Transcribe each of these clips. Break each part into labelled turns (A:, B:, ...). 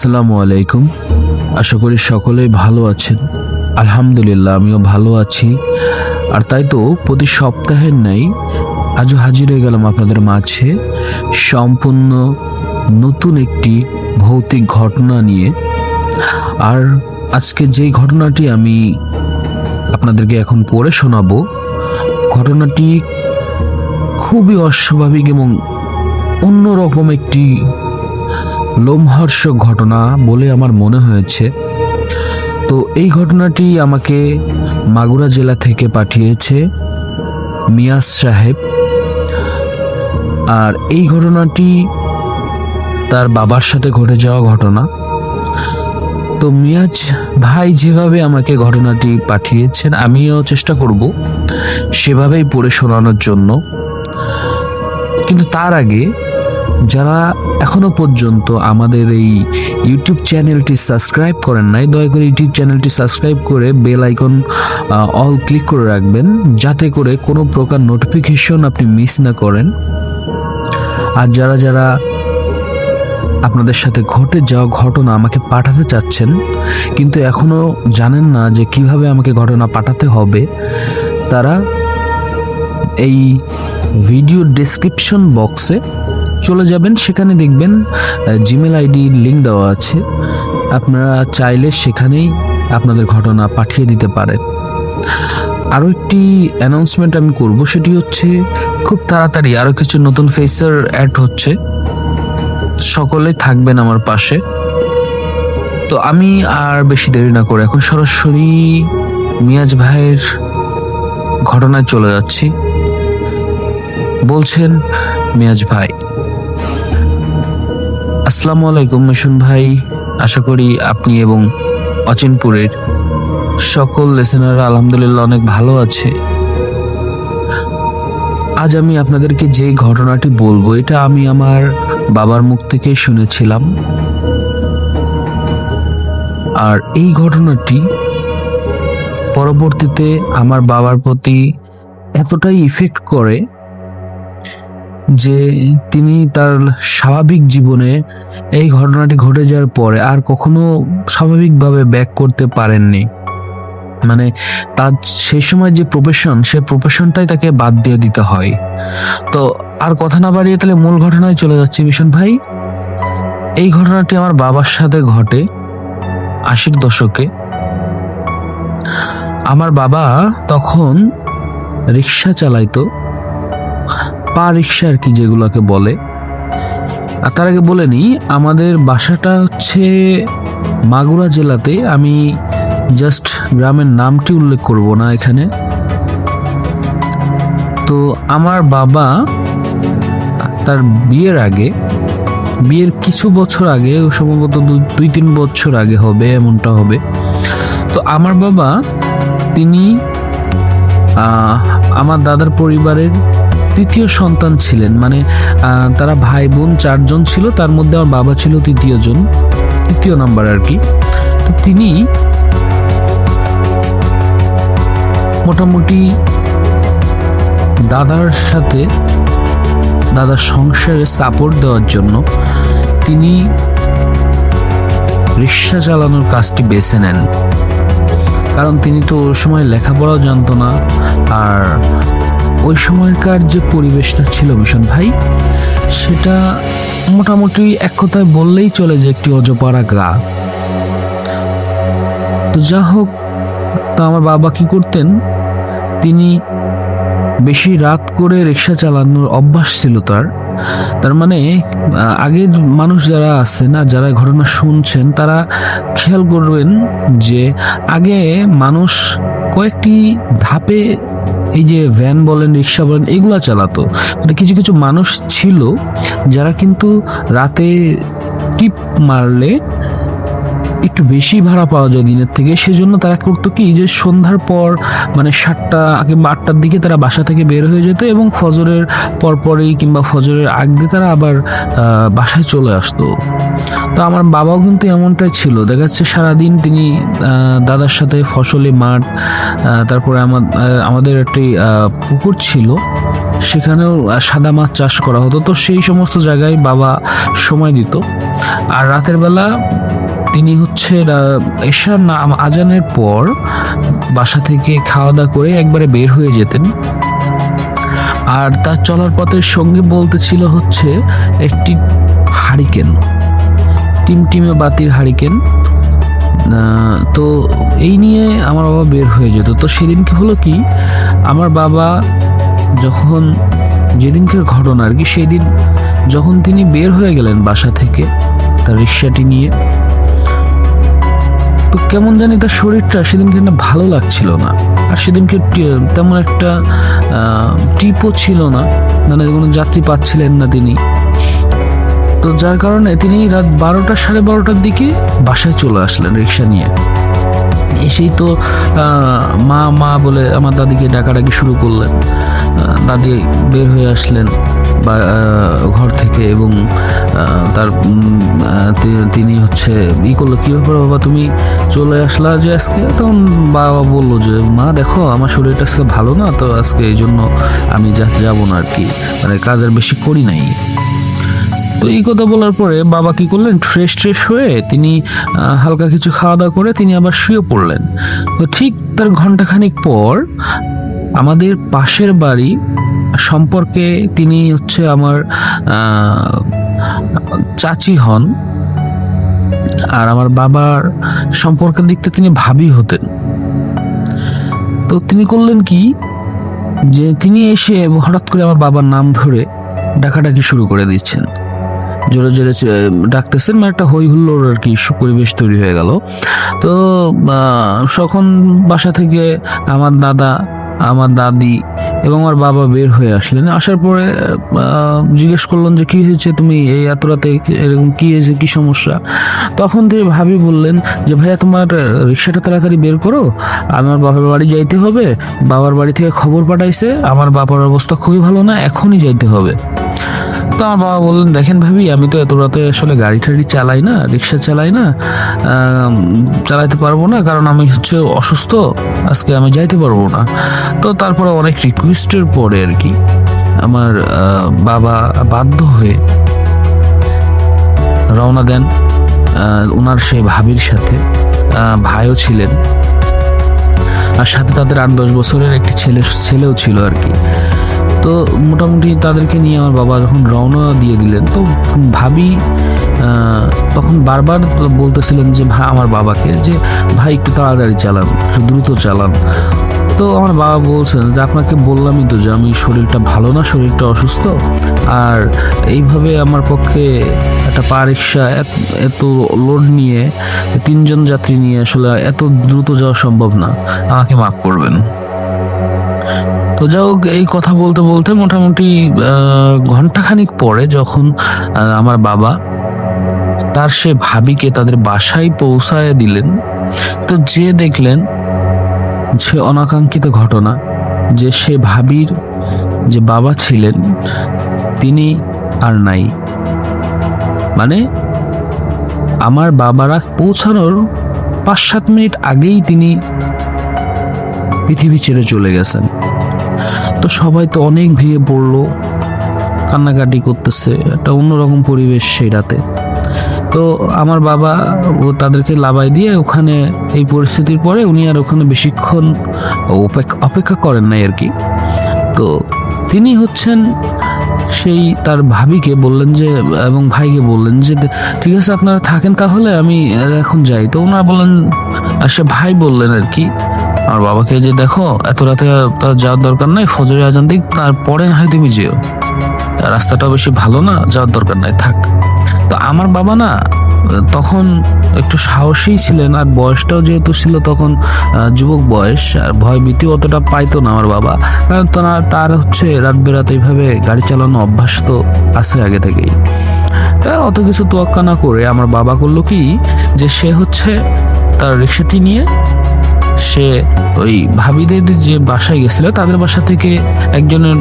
A: আসসালামু আলাইকুম। আশা করি সকলেই ভালো আছেন। আলহামদুলিল্লাহ, আমিও ভালো আছি। আর তাই তো প্রতি সপ্তাহের নেই আজও হাজির হয়ে গেলাম আপনাদের মাঝে সম্পূর্ণ নতুন একটি ভৌতিক ঘটনা নিয়ে। আর আজকে যেই ঘটনাটি আমি আপনাদেরকে এখন পড়ে শোনাবো, ঘটনাটি খুবই অস্বাভাবিক এবং অন্যরকম একটি লোমহর্ষক ঘটনা বলে আমার মনে হয়েছে। তো এই ঘটনাটি আমাকে মাগুরা জেলা থেকে পাঠিয়েছে মিয়াজ সাহেব। আর এই ঘটনাটি তার বাবার সাথে ঘটে যাওয়া ঘটনা। তো মিয়াজ ভাই যেভাবে আমাকে ঘটনাটি পাঠিয়েছেন, আমিও চেষ্টা করব সেভাবেই পড়ে শোনানোর জন্য। কিন্তু তার আগে যারা এখনও পর্যন্ত আমাদের এই ইউটিউব চ্যানেলটি সাবস্ক্রাইব করেন নাই, দয়া করে ইউটিউব চ্যানেলটি সাবস্ক্রাইব করে বেল আইকন অল ক্লিক করে রাখবেন, যাতে করে কোনো প্রকার নোটিফিকেশন আপনি মিস না করেন। আর যারা যারা আপনাদের সাথে ঘটে যাওয়া ঘটনা আমাকে পাঠাতে চাচ্ছেন, কিন্তু এখনও জানেন না যে কীভাবে আমাকে ঘটনা পাঠাতে হবে, তারা এই ভিডিও ডেসক্রিপশন বক্সে চলে যাবেন, সেখানে দেখবেন জিমেল আইডি লিঙ্ক দেওয়া আছে। আপনারা চাইলে সেখানেই আপনাদের ঘটনা পাঠিয়ে দিতে পারেন। আরও একটি অ্যানাউন্সমেন্ট আমি করব, সেটি হচ্ছে, খুব তাড়াতাড়ি আরও কিছু নতুন ফেসার অ্যাড হচ্ছে। সকলে থাকবেন আমার পাশে। তো আমি আর বেশি দেরি না করে এখন সরাসরি মিয়াজ ভাইয়ের ঘটনায় চলে যাচ্ছি। বলছেন, মিয়াজ ভাই আসসালামু আলাইকুম মিশন ভাই। আশা করি আপনি এবং অচিনপুরের সকল লিসেনাররা আলহামদুলিল্লাহ অনেক ভালো আছে। আজ আমি আপনাদেরকে যে ঘটনাটি বলব, এটা আমি আমার বাবার মুখ থেকে শুনেছিলাম। আর এই ঘটনাটি পরবর্তীতে আমার বাবার প্রতি এতটাই ইফেক্ট করে যে তিনি তার স্বাভাবিক জীবনে এই ঘটনাটি ঘটে যাওয়ার পরে আর কখনো স্বাভাবিকভাবে ব্যাক করতে পারেননি। মানে তার সেই সময় যে প্রফেশন সে প্রফেশনটাই তাকে বাদ দিয়ে দিতে হয়। তো আর কথা না বাড়িয়ে তাহলে মূল ঘটনায় চলে যাচ্ছে মিশন ভাই। এই ঘটনাটি আমার বাবার সাথে ঘটে আশির দশকে। আমার বাবা তখন রিক্সা চালাইতো। পা রিক্সা আর কি যেগুলোকে বলে? আর তার আগে বলে নিই, আমাদের বাসাটা হচ্ছে মাগুরা জেলাতে। আমি জাস্ট গ্রামের নামটি উল্লেখ করব না এখানে। তো আমার বাবা তার বিয়ের আগে, বিয়ের কিছু বছর আগে, সম্ভবত দুই, তিন বছর আগে হবে, এমনটা হবে। তো আমার বাবা, তিনি আমার দাদার পরিবারের তৃতীয় সন্তান ছিলেন। মানে তারা ভাই বোন চারজন ছিল, তার মধ্যে আমার বাবা ছিল তৃতীয় জন তৃতীয় নাম্বার আর কি। তো তিনি মোটামুটি দাদার সাথে, দাদার সংসারে সাপোর্ট দেওয়ার জন্য তিনি রিক্সা চালানোর কাজটি বেছে নেন। কারণ তিনি তো ওই সময় লেখাপড়াও জানতো না, আর ওই সময়কার যে পরিবেশটা ছিল ভীষণ ভাই, সেটা মোটামুটি এক কথায় বললেই চলে যে একটি অজপাড়া গা তো যা হোক, তো আমার বাবা কি করতেন? তিনি বেশি রাত করে রিক্সা চালানোর অভ্যাস ছিল তার। তার মানে আগের মানুষ যারা আছে না, যারা ঘটনা শুনছেন, তারা খেয়াল করবেন যে আগে মানুষ কয়েকটি ধাপে এই যে ভ্যান বলেন, রিক্সা বলেন, এগুলো চালাতো। মানে কিছু কিছু মানুষ ছিল যারা কিন্তু রাতে টিপ মারলে একটু বেশি ভাড়া পাওয়া যায় দিনের থেকে। সেজন্য তারা করতো কি, যে সন্ধ্যার পর মানে সাতটা কিংবা আটটার দিকে তারা বাসা থেকে বের হয়ে যেত এবং ফজরের পরপরেই কিংবা ফজরের আগে তারা আবার বাসায় চলে আসতো। তো আমার বাবাও কিন্তু এমনটাই ছিল। দেখা যাচ্ছে সারাদিন তিনি দাদার সাথে ফসলে মাঠ তারপরে আমার আমাদের একটি পুকুর ছিল। সেখানেও সাদা মাছ চাষ করা হতো। তো সেই সমস্ত জায়গায় বাবা সময় দিত। আর রাতের বেলা তিনি হচ্ছে রা- এশার নাম আজানের পর বাসা থেকে খাওয়া দাওয়া করে একবারে বের হয়ে যেতেন। আর তার চলার পথের সঙ্গে বলতে ছিল হচ্ছে, একটি হারিকেন। টিমটিমে বাতির হারিকেন তো এই নিয়ে আমার বাবা বের হয়ে যেত। তো সেদিনকে হলো কি, আমার বাবা যখন যেদিনকার ঘটনা আর কি সেই দিন যখন তিনি বের হয়ে গেলেন বাসা থেকে, তার রিক্সাটি নিয়ে, তো কেমন জানি তার শরীরটা সেদিনকে না ভালো লাগছিল না। আর সেদিনকে তেমন একটা টিপও ছিল না মানে কোনো যাত্রী পাচ্ছিলেন না তিনি। তো যার কারণে তিনি রাত বারোটা সাড়ে বারোটার দিকে বাসায় চলে আসলেন রিক্সা নিয়ে। এসেই তো মা মা বলে আমার দাদিকে ডাকাডাকি শুরু করলেন। দাদি বের হয়ে আসলেন বা ঘর থেকে এবং তার তিনি হচ্ছে ই করল, কি ব্যাপার বাবা, তুমি চলে আসলা যে আজকে? তখন বাবা বলল যে, মা, দেখো, আমার শরীরটা আজকে ভালো না, তো আজকে এই জন্য আমি যা- যাব না আর কি। মানে কাজ আর বেশি করি নাই। তো এই কথা বলার পরে বাবা কি করলেন? ফ্রেশ, ট্রেশ হয়ে তিনি হালকা কিছু খাওয়া দাওয়া করে তিনি আবার শুয়ে পড়লেন। তো ঠিক তার ঘন্টাখানিক পর আমাদের পাশের বাড়ি সম্পর্কে তিনি হচ্ছে আমার চাচি হন আর আমার বাবার সম্পর্কের দিক থেকে তিনি ভাবি হতেন। তো তিনি করলেন কি যে তিনি এসে হঠাৎ করে আমার বাবার নাম ধরে ডাকাডাকি শুরু করে দিচ্ছেন। জোরে জোরে ডাকতেছেন মানে একটা হই হুল্লোড় আর কি পরিবেশ তৈরি হয়ে গেল। তো তখন বাসা থেকে আমার দাদা, আমার দাদি এবং আমার বাবা বের হয়ে আসলেন। আসার পরে জিজ্ঞেস করলেন যে, কি হয়েছে তুমি এই এত রাতে এরকম কি হয়েছে? কি সমস্যা? তখন তিনি ভাবি বললেন যে, ভাইয়া, তোমার রিক্সাটা তাড়াতাড়ি বের করো। আমার বাবার বাড়ি যাইতে হবে। বাবার বাড়ি থেকে খবর পাঠাইছে। আমার বাবার অবস্থা খুবই ভালো না, এখনই যাইতে হবে। তো আমার বাবা বললেন, দেখেন ভাবি, আমি তো এত রাতে আসলে গাড়ি টাড়ি চালাই না, রিক্সা চালাই না চালাইতে পারব না, কারণ আমি হচ্ছে অসুস্থ, আজকে আমি যাইতে পারব না। তো তারপরে অনেক রিকোয়েস্টের পরে আর কি, আমার বাবা বাধ্য হয়ে রওনা দেন ওনার সে ভাবির সাথে ভাইও ছিলেন, আর সাথে তাদের আট দশ বছরের একটি ছেলে, ছেলেও ছিল আর কি। তো মোটামুটি তাদেরকে নিয়ে আমার বাবা যখন রওনা দিয়ে দিলেন, তো ভাবি তখন বারবার বলতেছিলেন যে ভাই আমার বাবাকে যে, ভাই, একটু তাড়াতাড়ি চালান, একটু দ্রুত চালান। তো আমার বাবা বলছেন যে, আপনাকে বললামই তো যে আমি শরীরটা ভালো না, শরীরটা অসুস্থ। আর এইভাবে আমার পক্ষে একটা পা রিক্সা এত- লোড নিয়ে, তিনজন যাত্রী নিয়ে আসলে এত দ্রুত যাওয়া সম্ভব না। আমাকে মাফ করবেন। তো যাই এই কথা বলতে বলতে মোটামুটি ঘন্টাখানিক পরে যখন আমার বাবা তার সে ভাবিকে তাদের বাসায় পৌঁছায় দিলেন, তো যে দেখলেন সে অনাকাঙ্ক্ষিত ঘটনা, যে সে ভাবির যে বাবা ছিলেন, তিনি আর নাই। মানে আমার বাবারা পৌঁছানোর পাঁচ সাত মিনিট আগেই তিনি পৃথিবী ছেড়ে চলে গেছেন। তো সবাই তো অনেক ভেঙে পড়ল, কান্নাকাটি করতেছে, একটা অন্যরকম পরিবেশ সেই রাতে। তো আমার বাবা ও তাদেরকে লাবাই দিয়ে ওখানে এই পরিস্থিতির পরে উনি আর ওখানে বেশিক্ষণ অপেক্ষা করেন নাই আর কি। তো তিনি হচ্ছেন সেই তার ভাবিকে বললেন যে, এবং ভাইকে বললেন যে, ঠিক আছে, আপনারা থাকেন তাহলে আমি এখন যাই। তো ওনারা বললেন সে ভাই বললেন আর কি আমার বাবাকে যে দেখো, এত রাতে তার যাওয়ার দরকার নাই, ফজরের আজান দিক, তারপরে না হয় তুমি যেও। রাস্তাটা বেশি ভালো না, যাওয়ার দরকার নাই, থাক। তো আমার বাবা না, তখন একটু সাহসী ছিলেন, আর বয়সটাও যেহেতু ছিল তখন যুবক বয়স, আর ভয় ভীতি অতটা পাইতো না আমার বাবা, কারণ তার তার হচ্ছে রাত বেরাতে এইভাবে গাড়ি চালানো অভ্যাস তো আছে আগে থেকেই। তা অত কিছু তোয়াক্কা না করে আমার বাবা করল কি, যে সে হচ্ছে তার রিক্সাটি নিয়ে সে ওই ভাবিদের যে বাসায় গেছিল, তাদের বাসা থেকে একজনের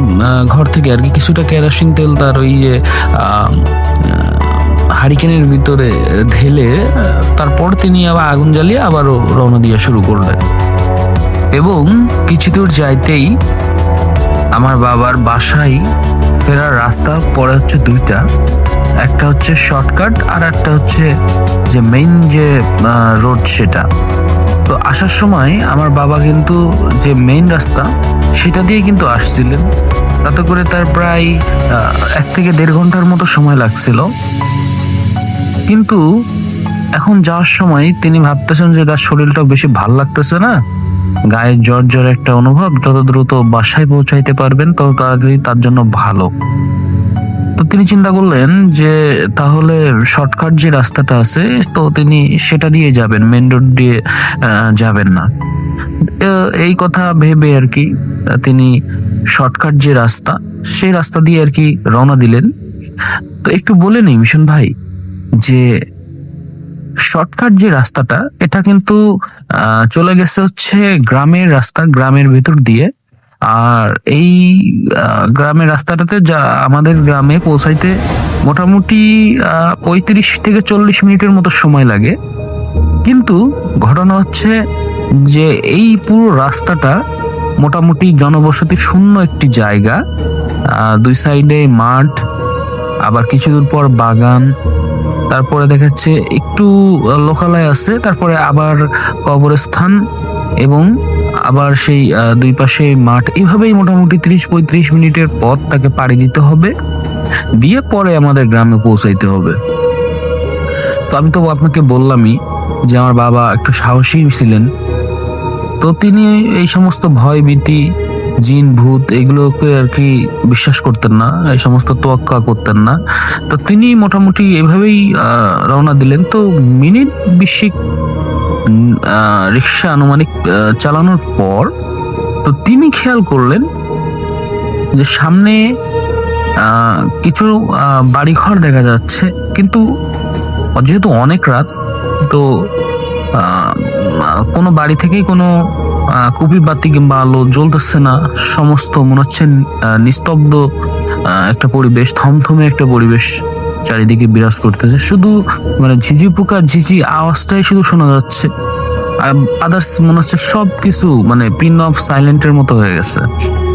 A: ঘর থেকে আর কি কিছুটা কেরোসিন তেল তার ওই যে হারিকেনের ভিতরে ঢেলে তারপর তিনি আবার আগুন জ্বালিয়ে আবারও রওনা দিয়ে শুরু করলেন। এবং কিছু দূর যাইতেই আমার বাবার বাসায় ফেরার রাস্তা পরে হচ্ছে দুইটা। একটা হচ্ছে শর্টকাট আর একটা হচ্ছে যে মেইন যে রোড সেটা। তো আসার সময় আমার বাবা কিন্তু যে মেইন রাস্তা, সেটা দিয়ে কিন্তু আসছিলেন। তাতে করে তার প্রায় এক থেকে দেড় ঘণ্টার মতো সময় লাগছিল। কিন্তু এখন যাওয়ার সময় তিনি ভাবতেছেন যে তার শরীরটা বেশি ভালো লাগতেছে না। গায়ে জ্বর জ্বর একটা অনুভব, যত দ্রুত বাসায় পৌঁছাইতে পারবেন, তত তাড়াতাড়ি তার জন্য ভালো। তো তিনি চিন্তা করলেন যে তাহলে শর্টকাট যে রাস্তাটা আছে, তো তিনি সেটা দিয়ে যাবেন মেন রোড দিয়ে যাবেন না। এই কথা ভেবে আর কি, তিনি শর্টকাট যে রাস্তা, সেই রাস্তা দিয়ে আর কি রওনা দিলেন। তো একটু বলে নিই মিশন ভাই, যে শর্টকাট যে রাস্তাটা, এটা কিন্তু চলে গেছে হচ্ছে গ্রামের রাস্তা, গ্রামের ভেতর দিয়ে। আর এই গ্রামের রাস্তাটাতে যা আমাদের গ্রামে পৌঁছাইতে মোটামুটি পঁয়ত্রিশ থেকে চল্লিশ মিনিটের মতো সময় লাগে। কিন্তু ঘটনা হচ্ছে যে এই পুরো রাস্তাটা মোটামুটি জনবসতি শূন্য একটি জায়গা। দুই সাইডে মাঠ, আবার কিছু দূর পর বাগান, তারপরে দেখাচ্ছে একটু লোকালয় আছে, তারপরে আবার কবরস্থান এবং আবার সেই দুই পাশে মাঠ। এভাবেই মোটামুটি তিরিশ পঁয়ত্রিশ মিনিটের পথ তাকে পাড়ি দিতে হবে। দিয়ে পরে আমাদের গ্রামে পৌঁছাইতে হবে। তো আমি তো আপনাকে বললামই যে আমার বাবা একটু সাহসী ছিলেন। তো তিনি এই সমস্ত ভয় ভীতি জিন ভূত এগুলোকে আর কি বিশ্বাস করতেন না এই সমস্ত তোয়াক্কা করতেন না। তো তিনি মোটামুটি এভাবেই রওনা দিলেন। তো মিনিট আহ, রিক্সা আনুমানিক চালানোর পর, তো তিনি খেয়াল করলেন যে সামনে কিছু বাড়িঘর দেখা যাচ্ছে। কিন্তু যেহেতু অনেক রাত, তো কোনো বাড়ি থেকেই কোনো কুপি বাতি কিংবা আলো জ্বলতেছে না। সমস্ত মনে হচ্ছে নিস্তব্ধ একটা পরিবেশ, থমথমে একটা পরিবেশ। চারিদিকে বিরাজ করতেছে। শুধু মানে ঝিঝি পোকা, ঝিঝি আওয়াজটাই শুধু শোনা যাচ্ছে। আর আদার্স মনে হচ্ছে সব কিছু মানে পিন অফ সাইলেন্টের মতো হয়ে গেছে।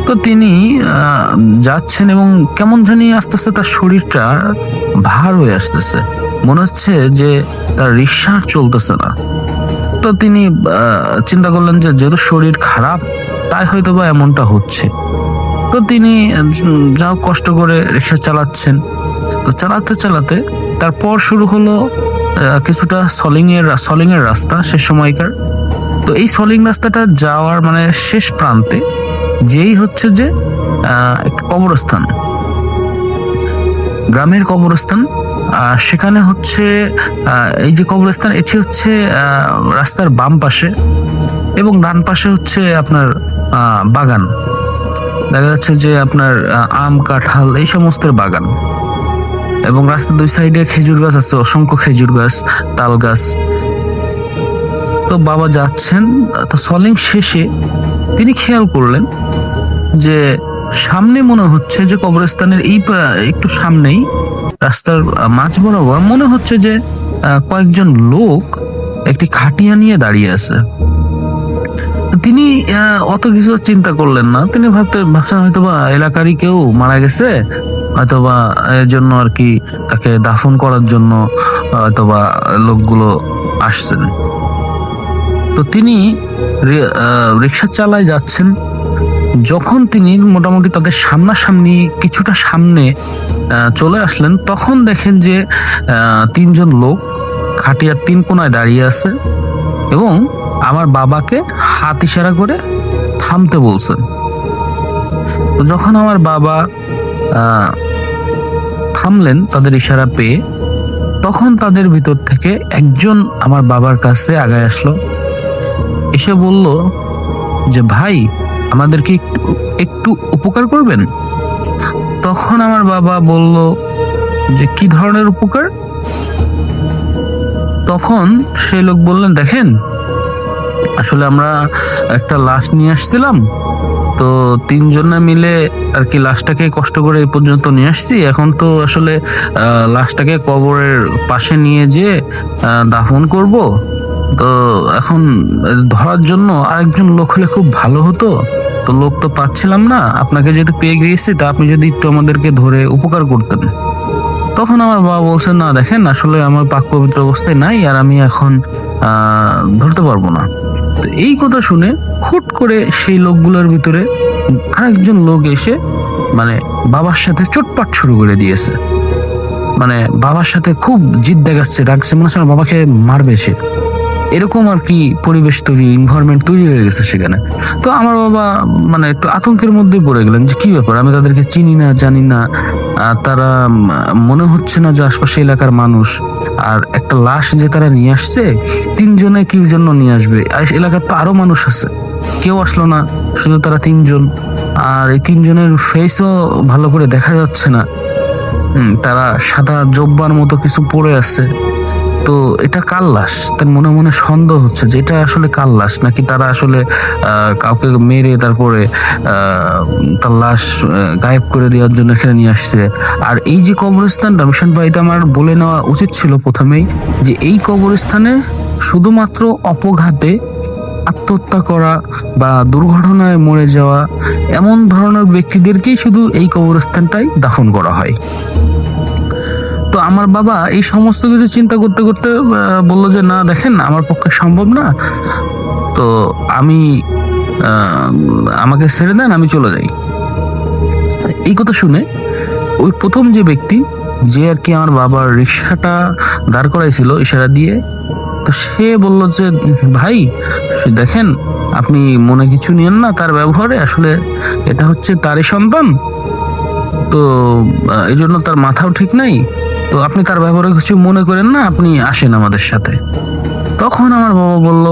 A: তো তিনি যাচ্ছেন এবং কেমন জানি আস্তে আস্তে তার শরীরটা ভার হয়ে আসতেছে। মনে হচ্ছে যে তার রিক্সা চলতেছে না। তো তিনি চিন্তা করলেন যে যেহেতু শরীর খারাপ, তাই হয়তো বা এমনটা হচ্ছে। তো তিনি যা কষ্ট করে রিক্সা চালাচ্ছেন। তো চালাতে চালাতে তারপর শুরু হলো কিছুটা সলিং এর সলিং এর রাস্তা সে সময়কার। তো এই সলিং রাস্তাটা যাওয়ার মানে শেষ প্রান্তে যেই হচ্ছে যে কবরস্থান। গ্রামের কবরস্থান সেখানে হচ্ছে এই যে কবরস্থান, এটি হচ্ছে রাস্তার বাম পাশে এবং ডান পাশে হচ্ছে আপনার বাগান। দেখা যাচ্ছে যে আপনার আম, কাঁঠাল এই সমস্তের বাগান। এবং রাস্তার দুই সাইডে খেজুর গাছ আছে, অসংখ্য খেজুর গাছ, তাল গাছ। তো বাবা যাচ্ছেন, তো সলিং শেষে তিনি খেয়াল করলেন যে সামনে মনে হচ্ছে যে কবরস্থানের এই একটু সামনেই রাস্তার মাঝ বরাবর মনে হচ্ছে যে কয়েকজন লোক একটি খাটিয়া নিয়ে দাঁড়িয়ে আছে। তিনি অত কিছু চিন্তা করলেন না। তিনি ভাবতে, ভাবছেন হয়তো বা এলাকারই কেউ মারা গেছে হয়তো বা এর জন্য আর কি তাকে দাফন করার জন্য হয়তো বা লোকগুলো আসছেন। তো তিনি রিক্সা চালায় যাচ্ছেন। যখন তিনি মোটামুটি তাদের সামনাসামনি কিছুটা সামনে চলে আসলেন, তখন দেখেন যে তিনজন লোক খাটিয়ার তিন কোনায় দাঁড়িয়ে আছে এবং আমার বাবাকে হাত ইশারা করে থামতে বলছেন। যখন আমার বাবা থামলেন তাদের ইশারা পেয়ে, তখন তাদের ভিতর থেকে একজন আমার বাবার কাছে আগায় আসলো। এসে বলল যে, ভাই আমাদেরকে একটু উপকার করবেন? তখন আমার বাবা বলল যে, কি ধরনের উপকার? তখন সেই লোক বললেন, দেখেন, আসলে আমরা একটা লাশ নিয়ে আসছিলাম তো তিনজনে মিলে আর কি লাশটাকে কষ্ট করে এই পর্যন্ত নিয়ে আসছি। এখন তো আসলে লাশটাকে কবরের পাশে নিয়ে যেয়ে দাফন করব। তো এখন ধরার জন্য আরেকজন লোক হলে খুব ভালো হতো। তো লোক তো পাচ্ছিলাম না। আপনাকে যেহেতু পেয়ে গিয়েছি, তা আপনি যদি একটু আমাদেরকে ধরে উপকার করতেন। তখন আমার বাবা বলছে, না, দেখেন, আসলে আমার পাক পবিত্র অবস্থায় নাই, আর আমি এখন ধরতে পারব না। তো এই কথা শুনে হুট করে সেই লোকগুলোর ভিতরে আরেকজন লোক এসে মানে বাবার সাথে চোটপাট শুরু করে দিয়েছে। মানে বাবার সাথে খুব জিদ দেখাচ্ছে, ডাকছে, মনে হচ্ছে বাবাকে মারবে সে। এরকম আর কি পরিবেশ তৈরি ইনভারনমেন্ট তৈরি হয়ে গেছে সেখানে। তো আমার বাবা মানে একটু আতঙ্কের মধ্যে পড়ে গেলেন যে কি ব্যাপার, আমি তাদেরকে চিনি না, জানি না। তারা মনে হচ্ছে না যে আশপাশে এলাকার মানুষ। আর একটা লাশ যে তারা নিয়ে আসছে, তিনজনে কি জন্য নিয়ে আসবে। এলাকার তো আরও মানুষ আছে। কেউ আসলো না, শুধু তারা তিনজন। আর এই তিনজনের ফেসও ভালো করে দেখা যাচ্ছে না। তারা সাদা জব্বার মতো কিছু পড়ে আছে। তো এটা কার লাশ? তার মনে মনে সন্দেহ হচ্ছে যে এটা আসলে কার লাশ? নাকি তারা আসলে কাউকে মেরে তারপরে তার লাশ গায়েব করে দেওয়ার জন্য এখানে নিয়ে আসছে? আর এই যে কবরস্থানটা মিশন ভাই, এটা আমার বলে নেওয়া উচিত ছিল প্রথমেই, যে এই কবরস্থানে শুধুমাত্র অপঘাতে আত্মহত্যা করা বা দুর্ঘটনায় মরে যাওয়া এমন ধরনের ব্যক্তিদেরকেই শুধু এই কবরস্থানটাই দাফন করা হয়। তো আমার বাবা এই সমস্ত কিছু চিন্তা করতে করতে বলল যে, না, দেখেন আমার পক্ষে সম্ভব না। তো আমি আমাকে ছেড়ে দেন, আমি চলে যাই। এই কথা শুনে ওই প্রথম যে ব্যক্তি, যে আর কি আমার বাবার রিক্সাটা দাঁড় করাইছিল, ইশারা দিয়ে তো সে বলল যে, ভাই, দেখেন, আপনি মনে কিছু নিয়েন না তার ব্যবহারে। আসলে এটা হচ্ছে তারই সন্তান। তো এই জন্য তার মাথাও ঠিক নাই। তো আপনি তার ব্যাপারে কিছু মনে করেন না, আপনি আসেন আমাদের সাথে। তখন আমার বাবা বলল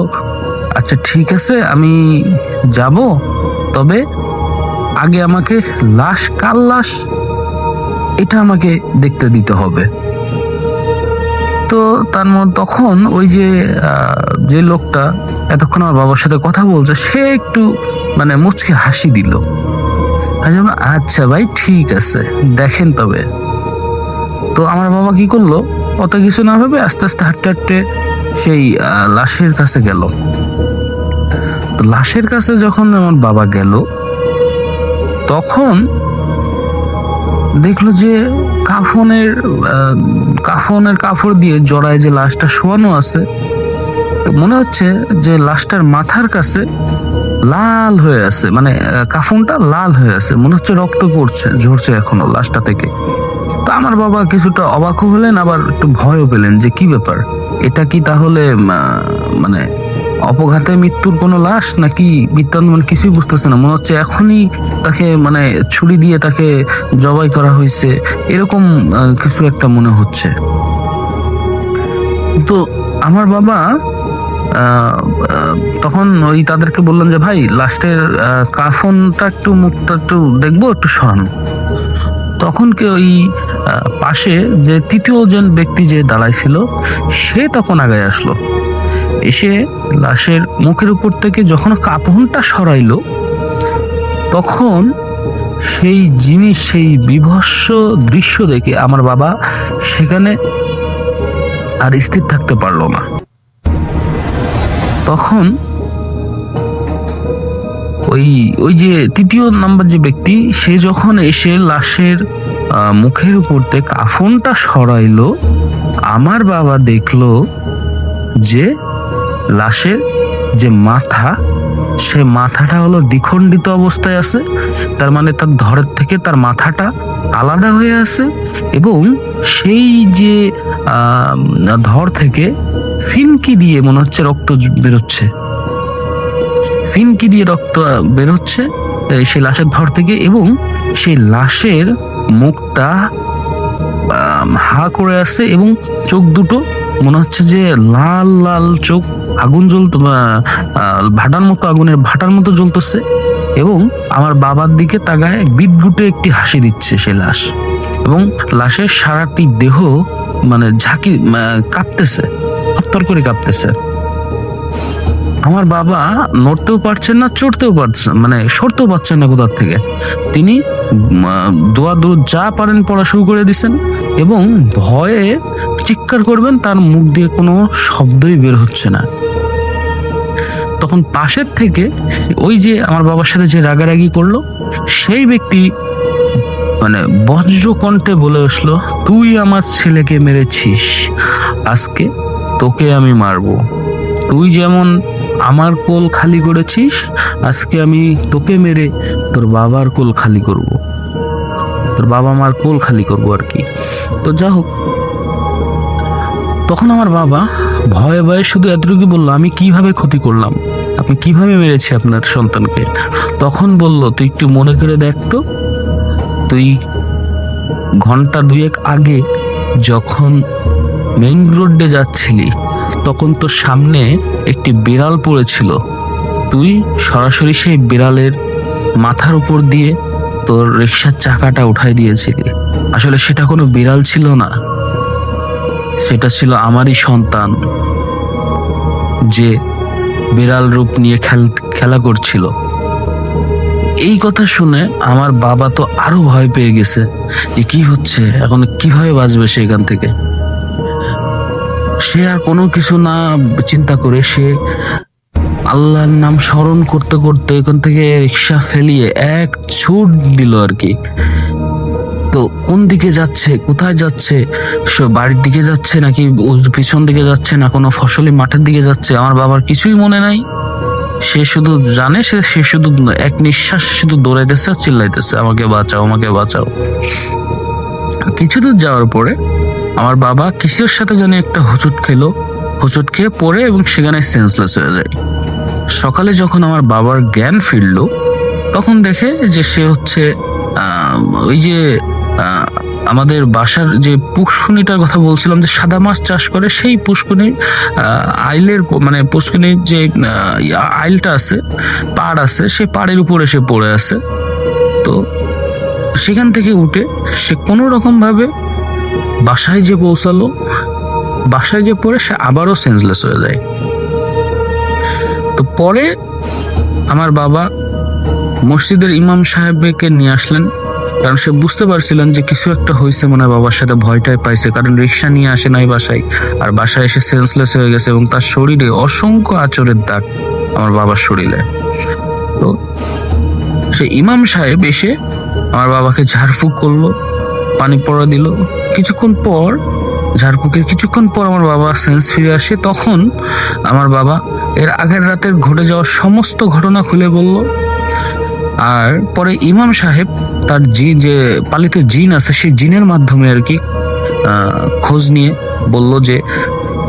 A: আচ্ছা ঠিক আছে, আমি যাব। তবে আগে আমাকে লাশ, কাল লাশ, এটা আমাকে দেখতে দিতে হবে। তো তার তখন ওই যে যে লোকটা এতক্ষণ আমার বাবার সাথে কথা বলছে, সে একটু মানে মুচকে হাসি দিল। আচ্ছা ভাই, ঠিক আছে, দেখেন তবে। তো আমার বাবা কি করল? অত কিছু না ভেবে আস্তে আস্তে হাঁটতে হাঁটতে সেই লাশের কাছে গেল। তো লাশের কাছে যখন আমার বাবা গেল, তখন দেখল যে কাফনের কাফনের কাপড় দিয়ে জড়ায় যে লাশটা শোয়ানো আছে মনে হচ্ছে যে লাশটার মাথার কাছে লাল হয়ে আছে মানে কাফনটা লাল হয়ে আছে, মনে হচ্ছে রক্ত পড়ছে, ঝরছে এখনও লাশটা থেকে। তো আমার বাবা কিছুটা অবাক হলেন, আবার একটু ভয়ও পেলেন যে কি ব্যাপার? এটা কি তাহলে মানে অপঘাতে মৃত্যুর কোনো লাশ নাকি বৃত্তান্ত মানে কিছুই বুঝতেছে না। মনে হচ্ছে এখনই তাকে মানে ছুরি দিয়ে তাকে জবাই করা হয়েছে। এরকম কিছু একটা মনে হচ্ছে। তো আমার বাবা তখন ওই তাদেরকে বললাম যে, ভাই লাস্টের কাফনটা একটু মুখটা একটু দেখব, একটু সরান। তখন কি ওই পাশে যে তৃতীয় জন ব্যক্তি যে দাঁড়ায় ছিল সে তখন আগে আসলো। এসে লাশের মুখের উপর থেকে যখন কাপড়টা সরাইলো, তখন সেই জিনিস, সেই বিভৎস দৃশ্য দেখে আমার বাবা সেখানে আর স্থির থাকতে পারল না। তখন ওই ওই যে তৃতীয় নাম্বার যে ব্যক্তি, সে যখন এসে লাশের মুখের উপর থেকে কাফনটা সরাইলো, আমার বাবা দেখল যে লাশের যে মাথা, সে মাথাটা হলো দ্বিখণ্ডিত অবস্থায় আছে। তার মানে তার ধরের থেকে তার মাথাটা আলাদা হয়ে আছে এবং সেই যে ধর থেকে ফিনকি দিয়ে মনে হচ্ছে রক্ত বেরোচ্ছে। ফিনকি দিয়ে রক্ত বেরোচ্ছে সেই লাশের ধর থেকে এবং সেই লাশের মুখটা হা করে আছে এবং চোখ দুটো মনে হচ্ছে যে লাল লাল চোখ আগুন জ্বলত ভাটার মতো আগুনের ভাটার মতো জ্বলতেছে এবং আমার বাবার দিকে তাগায় বিদ্যুটে একটি হাসি দিচ্ছে সে লাশ এবং লাশের সারাটি দেহ মানে ঝাঁকি কাঁপতেছে হত্তর করে কাঁপতেছে। আমার বাবা নড়তেও পারছেন না, চড়তেও পারছেন মানে সরতেও পারছেন না কোথার থেকে। তিনি দোয়া দূর যা পারেন পড়া শুরু করে দিছেন এবং ভয়ে চিৎকার করবেন, তার মুখ দিয়ে কোনো শব্দই বের হচ্ছে না। তখন পাশের থেকে ওই যে আমার বাবার সাথে যে রাগারাগি করল, সেই ব্যক্তি মানে বজ্র কণ্ঠে বলে আসলো তুই আমার ছেলেকে মেরেছিস, আজকে তোকে আমি মারবো। তুই যেমন আমার কোল খালি করেছিস? আজকে আমি তোকে মেরে তোর বাবার কোল খালি করব। তোর বাবা মার কোল খালি করব আর কি। তো যা হোক, তখন আমার বাবা ভয়ে ভয়ে শুধু এতটুকু বলল, আমি কীভাবে ক্ষতি করলাম? আপনি কীভাবে মেরেছি আপনার সন্তানকে? তখন বলল, তুই একটু মনে করে দেখ তো। তুই ঘণ্টা দুয়েক আগে যখন মেইন রোডে যাচ্ছিলি তখন তোর সামনে একটি বিড়াল পড়েছিল। তুই সরাসরি সেই বিড়ালের মাথার উপর দিয়ে তোর রিক্সার চাকাটা উঠাই দিয়েছিলি। আসলে সেটা কোনো বিড়াল ছিল না। সেটা ছিল আমারই সন্তান, যে বিড়াল রূপ নিয়ে খেল, খেলা করছিল। এই কথা শুনে আমার বাবা তো আরও ভয় পেয়ে গেছে যে কি হচ্ছে, এখন কীভাবে বাঁচবে সে এখান থেকে? সে আর কোনো কিছু না চিন্তা করে, সে আল্লাহর নাম স্মরণ করতে করতে এখান থেকে রিক্সা ফেলিয়ে এক ছুট দিল আর কি। তো কোন দিকে যাচ্ছে, কোথায় যাচ্ছে, সে বাড়ির দিকে যাচ্ছে নাকি পিছন দিকে যাচ্ছে না, কোনো ফসলি মাঠের দিকে যাচ্ছে, আমার বাবার কিছুই মনে নাই। সে শুধু জানে, সে সে শুধু এক নিঃশ্বাস শুধু দৌড়াইতেছে আর চিল্লাইতেছে, আমাকে বাঁচাও আমাকে বাঁচাও। কিছু দূর যাওয়ার পরে আমার বাবা কিসের সাথে জানি একটা হোঁচট খেলো, হোঁচট খেয়ে পড়ে এবং সেখানে সেন্সলেস হয়ে যায়। সকালে যখন আমার বাবার জ্ঞান ফিরল, তখন দেখে যে সে হচ্ছে ওই যে আমাদের বাসার যে পুষ্কুনিটার কথা বলছিলাম যে সাদা মাছ চাষ করে, সেই পুষ্কুনি আইলের মানে পুষ্কুনির যে আইলটা আছে, পাড় আছে, সে পাড়ের উপর এসে পড়ে আছে। তো সেখান থেকে উঠে সে কোনো রকম ভাবে বাসায় যে পৌঁছালো, বাসায় যে পড়ে সে আবারও সেন্সলেস হয়ে যায়। তো পরে আমার বাবা মসজিদের ইমাম সাহেবকে নিয়ে আসলেন, কারণ সে বুঝতে পারছিলেন যে কিছু একটা হয়েছে মনে হয় বাবার সাথে ভয়টাই পাইছে, কারণ রিক্সা নিয়ে আসে নাই বাসায়, আর বাসায় এসে সেন্সলেস হয়ে গেছে এবং তার শরীরে অসংখ্য আচরের দাগ আমার বাবার শরীরে। তো সে ইমাম সাহেব এসে আমার বাবাকে ঝাড়ফুঁক করল পানি পড়া দিল। কিছুক্ষণ পর, ঝাড়ফুঁকের কিছুক্ষণ পর আমার বাবা সেন্স ফিরে আসে। তখন আমার বাবা এর আগের রাতের ঘটে যাওয়া সমস্ত ঘটনা খুলে বলল, আর পরে ইমাম সাহেব তার জি, যে পালিত জিন আছে, সেই জিনের মাধ্যমে আর কি খোঁজ নিয়ে বলল যে,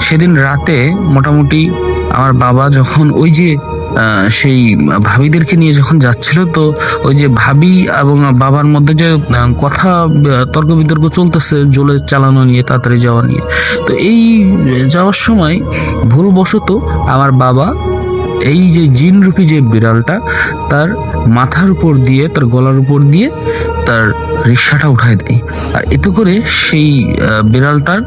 A: সেদিন রাতে মোটামুটি আমার বাবা যখন ওই যে সেই ভাবিদেরকে নিয়ে যখন যাচ্ছিল, তো ওই যে ভাবি এবং বাবার মধ্যে যে কথা তর্ক বিতর্ক চলতেছে জলে চালানো নিয়ে, তাড়াতাড়ি যাওয়া নিয়ে। তো এই যাওয়ার সময় ভুলবশত আমার বাবা এই যে জিনরূপী যে বিড়ালটা, তার মাথার উপর দিয়ে, তার গলার উপর দিয়ে তার রিক্সাটা উঠায় দেয়। আর এতে করে সেই বিড়ালটার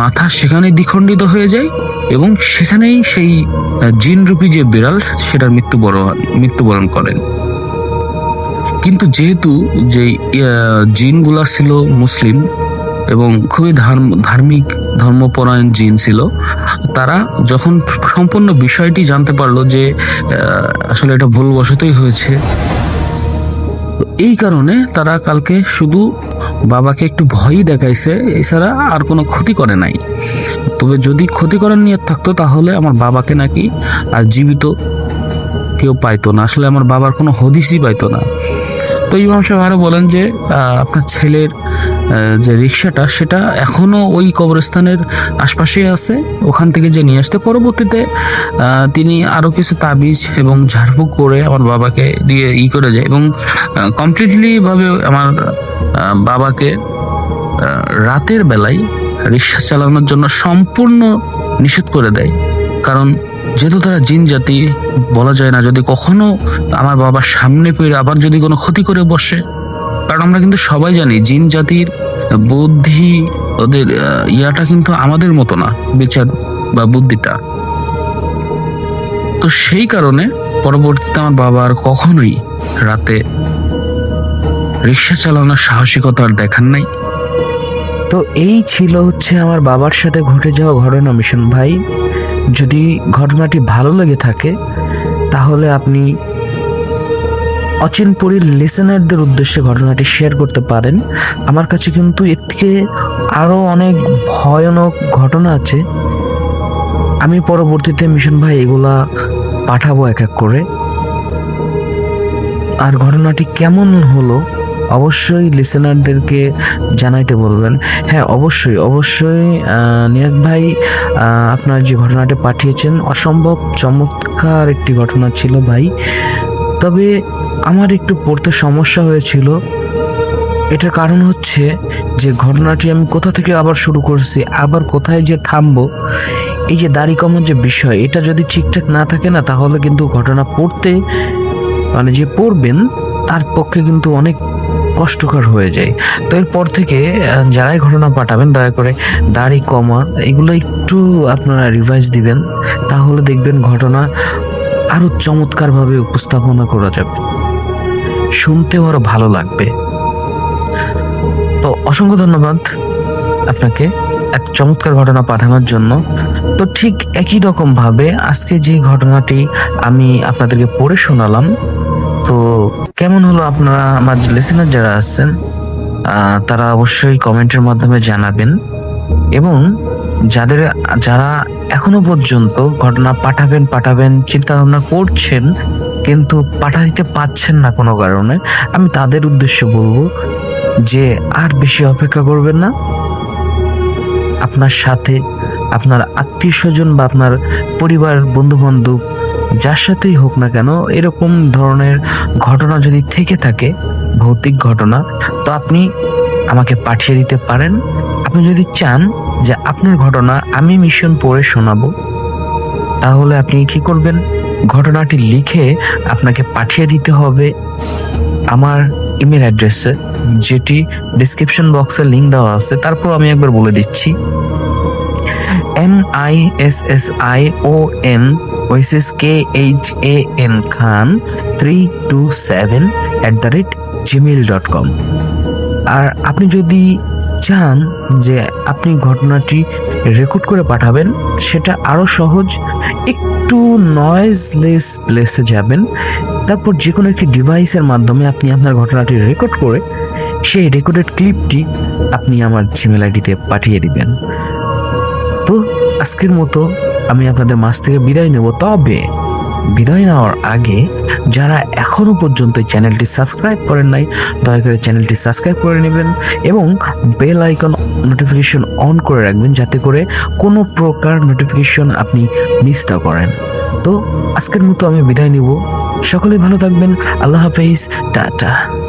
A: মাথা সেখানে দ্বিখণ্ডিত হয়ে যায়। এবং সেখানেই সেই জিনরূপী যে বিড়াল, সেটার মৃত্যুবরণ মৃত্যুবরণ করেন। কিন্তু যেহেতু যে জিনগুলা ছিল মুসলিম এবং খুবই ধার্ম- ধার্মিক ধর্মপরায়ণ জিন ছিল, তারা যখন সম্পূর্ণ বিষয়টি জানতে পারল যে আসলে এটা ভুলবশতই হয়েছে এই কারণে তারা কালকে শুধু বাবাকে একটু ভয়ই দেখাইছে, এছাড়া আর কোনো ক্ষতি করে নাই। তবে যদি ক্ষতি করার নিয়ত থাকতো, তাহলে আমার বাবাকে নাকি আর জীবিত কেউ পাইতো না। আসলে আমার বাবার কোনো হদিসই পাইতো না। তো ইমাম সাহেব আরও বলেন যে আপনার ছেলের যে রিক্সাটা সেটা এখনও ওই কবরস্থানের আশপাশেই আছে। ওখান থেকে যে নিয়ে আসতে, পরবর্তীতে তিনি আরও কিছু তাবিজ এবং ঝাড়ফুঁক করে আমার বাবাকে দিয়ে ই করে যায় এবং কমপ্লিটলিভাবে আমার বাবাকে রাতের বেলায় রিক্সা চালানোর জন্য সম্পূর্ণ নিষেধ করে দেয়। কারণ যেহেতু তারা জিন জাতি, বলা যায় না যদি কখনো আমার বাবার সামনে পেয়ে আবার যদি কোনো ক্ষতি করে বসে। কারণ আমরা কিন্তু সবাই জানি, জিন জাতির বুদ্ধি ওদের ইয়াটা কিন্তু আমাদের মতো না, বিচার বা বুদ্ধিটা। তো সেই কারণে পরবর্তীতে আমার বাবা আর কখনোই রাতে রিক্সা চালানোর সাহসিকতা আর দেখান নাই।
B: তো এই ছিল হচ্ছে আমার বাবার সাথে ঘটে যাওয়া ঘটনা, মিশন ভাই। যদি ঘটনাটি ভালো লেগে থাকে, তাহলে আপনি অচিনপুরীর লিসেনারদের উদ্দেশ্যে ঘটনাটি শেয়ার করতে পারেন। আমার কাছে কিন্তু এর থেকে আরও অনেক ভয়ানক ঘটনা আছে। আমি পরবর্তীতে মিশন ভাই এগুলা পাঠাবো এক এক করে। আর ঘটনাটি কেমন হলো, অবশ্যই লিসেনারদেরকে জানাইতে বলবেন। হ্যাঁ অবশ্যই অবশ্যই নিয়াজ ভাই আপনার যে ঘটনাটি পাঠিয়েছেন, অসম্ভব চমৎকার একটি ঘটনা ছিল ভাই। তবে আমার একটু পড়তে সমস্যা হয়েছিল। এটার কারণ হচ্ছে যে ঘটনাটি আমি কোথা থেকে আবার শুরু করছি, আবার কোথায় যে থামবো, এই যে দাড়ি কমার যে বিষয়, এটা যদি ঠিকঠাক না থাকে না, তাহলে কিন্তু ঘটনা পড়তে মানে যে পড়বেন, তার পক্ষে কিন্তু অনেক কষ্টকর হয়ে যায়। তো এরপর থেকে যারাই ঘটনা পাঠাবেন, দয়া করে দাড়ি কমা এগুলো একটু আপনারা রিভাইজ দিবেন, তাহলে দেখবেন ঘটনা আরও চমৎকারভাবে উপস্থাপনা করা যাবে। শুনতেও আরও ভালো লাগবে। তো অসংখ্য ধন্যবাদ আপনাকে এক চমৎকার ঘটনা পাঠানোর জন্য। তো ঠিক একই রকম ভাবে আজকে যে ঘটনাটি আমি আপনাদেরকে পড়ে শোনালাম, তো কেমন হলো আপনারা আমার লিসেনার যারা আছেন তারা অবশ্যই কমেন্টের মাধ্যমে জানাবেন। এবং যাদের, যারা এখনও পর্যন্ত ঘটনা পাঠাবেন পাঠাবেন চিন্তা ভাবনা করছেন কিন্তু পাঠাইতে পাচ্ছেন না কোনো কারণে। আমি তাদের উদ্দেশ্যে বলব যে আর বেশি অপেক্ষা করবেন না। আপনার সাথে, আপনার আত্মীয় স্বজন বা আপনার পরিবার বন্ধু বান্ধব যার সাথেই হোক না কেন, এরকম ধরনের ঘটনা যদি থেকে থাকে, ভৌতিক ঘটনা, তো আপনি আমাকে পাঠিয়ে দিতে পারেন। আপনি যদি চান যে আপনার ঘটনা আমি মিশন পড়ে শোনাবো, তাহলে আপনি কি করবেন? ঘটনাটি লিখে আপনাকে পাঠিয়ে দিতে হবে আমার ইমেল অ্যাড্রেসে যেটি ডিসক্রিপশন বক্সে লিংক দেওয়া আছে। তারপর আমি একবার বলে দিচ্ছি। M I S S I O N oasis K H A N Khan three two seven at the rate Gmail dot com আর আপনি যদি চান যে আপনি ঘটনাটি রেকর্ড করে পাঠাবেন, সেটা আরও সহজ, একটু নয়েজলেস প্লেসে যাবেন। তারপর যে কোনো একটি ডিভাইসের মাধ্যমে আপনি আপনার ঘটনাটি রেকর্ড করে, সেই রেকর্ডেড ক্লিপটি আপনি আমার জিমেল আইডিতে পাঠিয়ে দিবেন। তো, আজকের মতো আমি আপনাদের মাছ থেকে বিদায় নেব। তবে বিদায় নেওয়ার আগে যারা এখনও পর্যন্ত চ্যানেলটি সাবস্ক্রাইব করেন নাই, দয়া করে চ্যানেলটি সাবস্ক্রাইব করে নেবেন এবং বেল আইকন নোটিফিকেশন অন করে রাখবেন যাতে করে কোনো প্রকার নোটিফিকেশন আপনি মিস না করেন। তো আজকের মতো আমি বিদায় নিব। সকলে ভালো থাকবেন। আল্লাহ হাফেজ। টাটা।